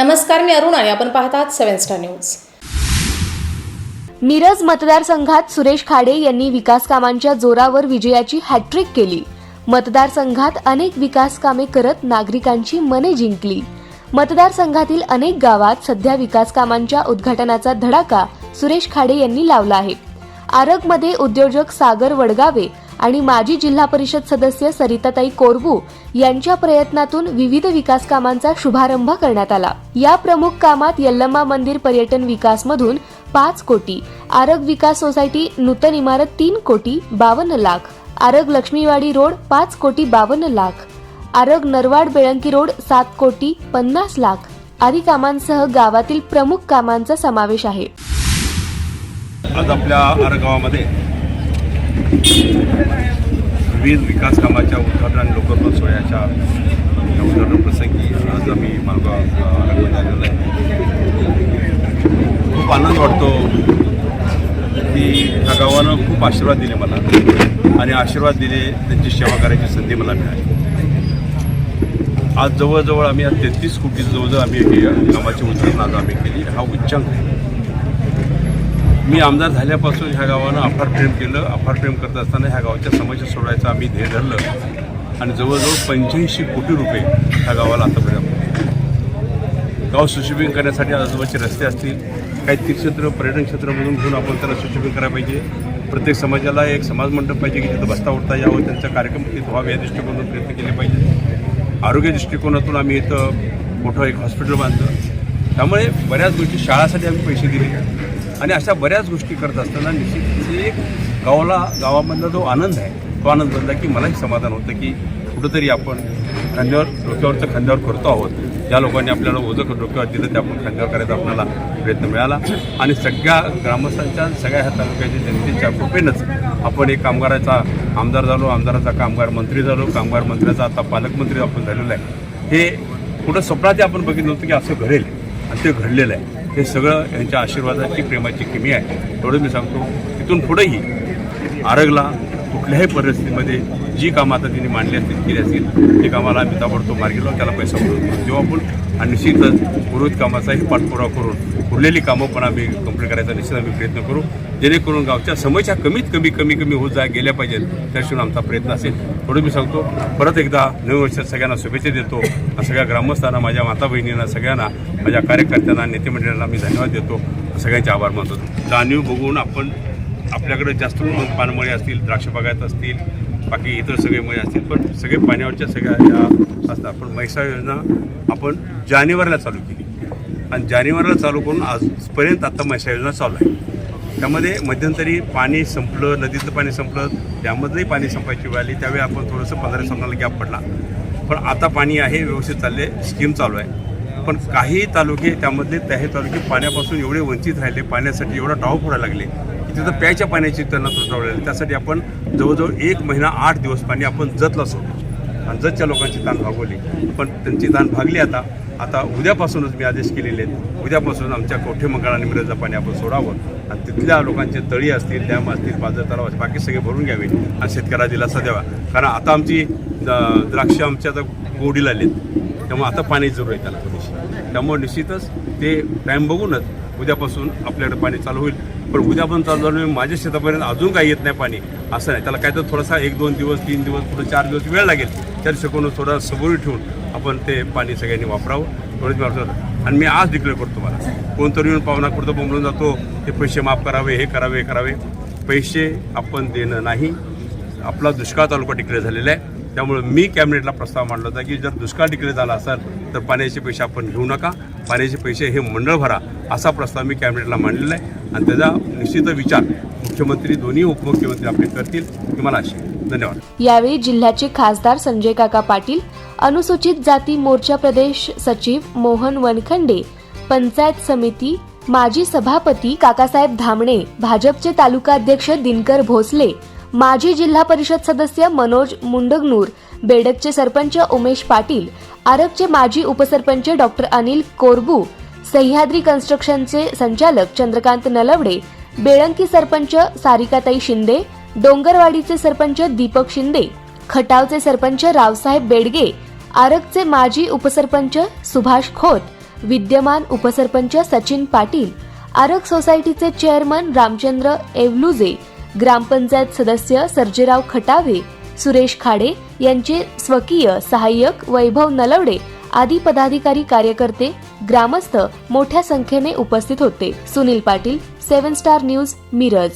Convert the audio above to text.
नमस्कार मी अरुण आणि आपण पाहतात सेव्हन स्टार न्यूज. मिरज मतदारसंघात सुरेश खाडे यांनी विकास कामांच्या जोरावर विजयाची हॅट्रिक केली. मतदारसंघात अनेक विकास कामे करत नागरिकांची मने जिंकली. मतदारसंघातील अनेक गावात सध्या विकास कामांच्या उद्घाटनाचा धडाका सुरेश खाडे यांनी लावला आहे. आरगमध्ये उद्योजक सागर वडगावे आणि माजी जिल्हा परिषद सदस्य सरिताताई कोरबू यांच्या प्रयत्नातून विविध विकास कामांचा शुभारंभ करण्यात आला. या प्रमुख कामात यल्लम्मा मंदिर पर्यटन विकास मधून पाच कोटी आरग विकास सोसायटी नूतन इमारत तीन कोटी बावन्न लाख आरग लक्ष्मीवाडी रोड पाच कोटी बावन्न लाख आरग नरवाड बेळंकी रोड सात कोटी पन्नास लाख आदी कामांसह गावातील प्रमुख कामांचा समावेश आहे. आज आपल्या आरगावामध्ये विविध विकास कामाच्या उद्घाटन आणि लोकार्पण सोहळ्याच्या उद्घाटन प्रसंगी आज आम्ही मालगाव आरगमध्ये आलेलो आहे. खूप आनंद वाटतो की ह्या गावानं खूप आशीर्वाद दिले मला आणि आशीर्वाद दिले त्यांची सेवा करायची संधी मला मिळाली. आज जवळजवळ आम्ही आज तेहतीस कोटी जवळजवळ आम्ही हे कामाची उद्घाटन आज आम्ही केली हा उच्चांक आहे मी आमदार झाल्यापासून ह्या गावानं अफार प्रेम केलं. अफार प्रेम करत असताना ह्या गावाच्या समस्या सोडायचं आम्ही ध्येय धरलं. आणि जवळजवळ पंच्याऐंशी कोटी रुपये ह्या गावाला आतापर्यंत गाव सुशोभिंग करण्यासाठी आजूबाजूचे रस्ते असतील काही तीर्थक्षेत्र पर्यटन क्षेत्रामधून घेऊन आपण त्याला सुशोभिंग करायला पाहिजे. प्रत्येक समाजाला एक समाज मंडप पाहिजे की तिथं बसता उठता यावं त्यांचा कार्यक्रम तिथं व्हावे या दृष्टिकोनातून प्रयत्न केले पाहिजे. आरोग्य दृष्टिकोनातून आम्ही इथं मोठं एक हॉस्पिटल बांधलं. त्यामुळे बऱ्याच गोष्टी शाळासाठी आम्ही पैसे दिले. आणि अशा बऱ्याच गोष्टी करत असताना निश्चित एक गावाला गावामधला जो आनंद आहे तो आनंद बनला की मलाही समाधान होतं की कुठंतरी आपण खांद्यावर डोक्यावरचं खांद्यावर करतो आहोत. ज्या लोकांनी आपल्याला ओझं डोक्यावर दिलं ते आपण खांद्यावर करायचा आपल्याला प्रयत्न मिळाला. आणि सगळ्या ग्रामस्थांच्या सगळ्या ह्या तालुक्याच्या जनतेच्या कृपेनंच आपण एक कामगाराचा आमदार झालो आमदाराचा कामगार मंत्री झालो कामगार मंत्र्याचा आता पालकमंत्री आपण झालेलो आहे. हे कुठं स्वप्नात आपण बघितलं होतं की असं घडेल. आणि ते घडलेलं आहे. हे सगळं यांच्या आशीर्वादाची प्रेमाची किमी आहे. एवढं मी सांगतो. तिथून पुढेही आरगला कुठल्याही परिस्थितीमध्ये जी कामं आता तिने मांडली असतील केली असतील ती कामाला आम्ही ताबडतोब मार्गी लावून त्याला पैसा मिळतो जेव्हा आपण आणि निश्चितच उर्वरित कामाचाही पाठपुरावा करून उरलेली कामं पण आम्ही कंप्लीट करायचा निश्चित आम्ही प्रयत्न करू. जेणेकरून गावच्या समस्या कमीत कमी कमी कमी होत जा गेल्या पाहिजेत. त्याशिवाय आमचा प्रयत्न असेल. थोडं मी सांगतो परत एकदा नवीन वर्षात सगळ्यांना शुभेच्छा देतो. आणि सगळ्या ग्रामस्थांना माझ्या माता बहिणींना सगळ्यांना माझ्या कार्यकर्त्यांना नेते मंडळांना मी धन्यवाद देतो. सगळ्यांचे आभार मानतो. जाणीव बघून आपण आपल्याकडे जास्त करून पानमळे असतील द्राक्ष बागायत असतील बाकी इतर सगळे मळे असतील पण सगळे पाण्यावरच्या सगळ्या ह्या असतात. पण म्हैसा योजना आपण जानेवारीला चालू केली. आणि जानेवारीला चालू करून आजपर्यंत आता म्हैसा योजना चालू आहे. त्यामध्ये मध्यंतरी पाणी संपलं नदीतलं पाणी संपलं त्यामधलंही पाणी संपायची वेळ आली. त्यावेळी आपण थोडंसं पंधरा सोमनाला गॅप पडला. पण आता पाणी आहे व्यवस्थित चालले स्कीम चालू आहे. पण काही तालुके त्यामधले त्याही तालुके पाण्यापासून एवढे वंचित राहिले पाण्यासाठी एवढा डाव फोडायला लागले तिथं प्यायच्या पाण्याची त्यांना तुटवली लागली त्यासाठी आपण जवळजवळ एक महिना आठ दिवस पाणी आपण जतला सोडलं. आणि जतच्या लोकांची ताण भागवली. पण त्यांची ताण भागली आता. आता उद्यापासूनच मी आदेश केलेले आहेत. उद्यापासून आमच्या कोठे मंगळ आणि मिरजला पाणी आपण सोडावं. आणि तिथल्या लोकांचे तळी असतील डॅम असतील बाजार तलाव असतील बाकी सगळे भरून घ्यावे. आणि शेतकऱ्याला दिलासा द्यावा. कारण आता आमची द्राक्ष आमच्या आता गोडीला आलेत. त्यामुळे आता पाणी जरूर आहे त्याला थोडीशी. त्यामुळे निश्चितच ते टाईम बघूनच उद्यापासून आपल्याकडे पाणी चालू होईल. पण उद्या पण चालू झालं माझ्या शेतापर्यंत अजून काही येत नाही पाणी. असं नाही. त्याला काय तर थोडासा एक दोन दिवस तीन दिवस पुढे चार दिवस वेळ लागेल. त्या शकून थोडा सबोरी ठेवून आपण ते पाणी सगळ्यांनी वापरावं. थोडंच वापरतो आणि मी आज डिक्लेअर करतो मला कोणतरी येऊन पाहुणा कुठं बोंबलून जातो. ते पैसे माफ करावे हे करावे हे करावे. पैसे आपण देणं नाही. आपला दुष्काळ तालुका डिक्लेअर झालेला आहे. त्यामुळे मी कॅबिनेटला प्रस्ताव मांडला होता की जर दुष्काळ डिक्लेअर झाला असेल तर पाण्याचे पैसे आपण घेऊ नका. पाण्याचे पैसे हे मंडळ भरा असा प्रस्ताव मी कॅबिनेटला मांडलेला आहे. आणि त्याचा निश्चित विचार मुख्यमंत्री दोन्ही उपमुख्यमंत्री आपले करतील ही मला अशी धन्यवाद. यावेळी जिल्ह्याचे खासदार संजय काका पाटील अनुसूचित जाती मोर्चा प्रदेश सचिव मोहन वनखंडे पंचायत समिती माजी सभापती काकासाहेब धामणे भाजपचे तालुकाध्यक्ष दिनकर भोसले माजी जिल्हा परिषद सदस्य मनोज मुंडगनूर बेडकचे सरपंच उमेश पाटील आरबचे माजी उपसरपंच डॉक्टर अनिल कोरबू सह्याद्री कन्स्ट्रक्शनचे संचालक चंद्रकांत नलवडे बेळंकी सरपंच सारिकाताई शिंदे डोंगरवाडीचे सरपंच दीपक शिंदे खटावचे सरपंच रावसाहेब बेडगे आरगचे माजी उपसरपंच सुभाष खोत विद्यमान उपसरपंच सचिन पाटील आरग सोसायटीचे चेअरमन रामचंद्र एवलुजे ग्रामपंचायत सदस्य सर्जेराव खटावे सुरेश खाडे यांचे स्वकीय सहाय्यक वैभव नलवडे आदी पदाधिकारी कार्यकर्ते ग्रामस्थ मोठ्या संख्येने उपस्थित होते. Sunil Patil seven star news Miraj.